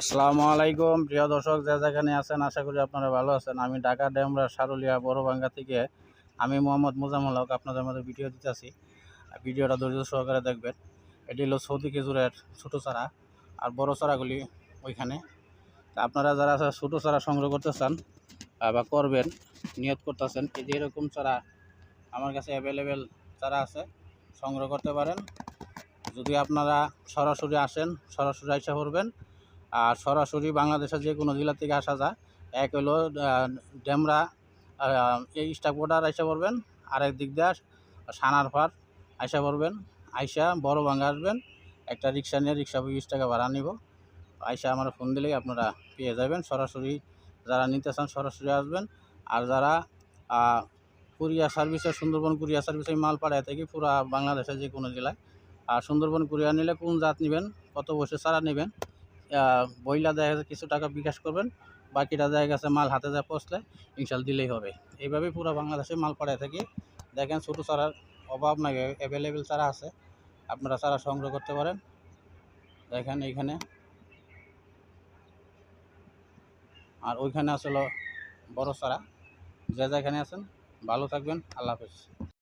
আসসালামু আলাইকুম। প্রিয় দর্শক, যে যেখানে আছেন, আশা করি আপনারা ভালো আছেন। আমি ঢাকা ডেমরা সারুলিয়া বড়বাঙ্গা থেকে আমি মোহাম্মদ মোজাম্মল হক আপনাদের মধ্যে ভিডিও দিতে দিতেছি ভিডিওটা ধৈর্য সহকারে দেখবেন। এটি হলো সৌদি খেজুরের ছোটো চারা আর বড় চারাগুলি ওইখানে। তা আপনারা যারা ছোটো চারা সংগ্রহ করতে চান বা করবেন, নিয়ত করতেছেন, এই যে এরকম চারা আমার কাছে অ্যাভেলেবেল চারা আছে, সংগ্রহ করতে পারেন। যদি আপনারা সরাসরি আসেন, সরাসরি আইসা করবেন আর সরাসরি বাংলাদেশের যে কোনো জেলা থেকে আসা যায়। এক হলো ডেমরা এই স্টাক বোর্ডার আইসা পড়বেন। আরেক দিক দিয়ে সানার ফার আইসা পড়বেন। আইসা বড় ভাঙ্গা আসবেন। একটা রিক্সা নিয়ে রিক্সা বিশ টাকা ভাড়া নিব। আইসা আমার ফোন দিলেই আপনারা পেয়ে যাবেন। সরাসরি যারা নিতে চান সরাসরি আসবেন। আর যারা কুরিয়ার সার্ভিসে সুন্দরবন কুরিয়ার সার্ভিসে মাল পাঠায় থেকে, পুরা বাংলাদেশের যে কোনো জেলায়। আর সুন্দরবন কুরিয়ার নিলে কোন জাত নেবেন, কত বসে চারা নেবেন বইলা দেখা যাচ্ছে কিছু টাকা বিকাশ করবেন, বাকিটা দেখা গেছে মাল হাতে যা পৌঁছলে ইনশাল দিলেই হবে। এইভাবে পুরো বাংলাদেশে মাল পাঠায় থাকি। দেখেন, ছোটো চারার অভাব নাই অ্যাভেলেবেল চারা আছে, আপনারা চারা সংগ্রহ করতে পারেন। দেখেন এইখানে। আর ওইখানে আসলে বড় চারা। যে যেখানে আছেন, ভালো থাকবেন, আল্লাহ হাফেজ।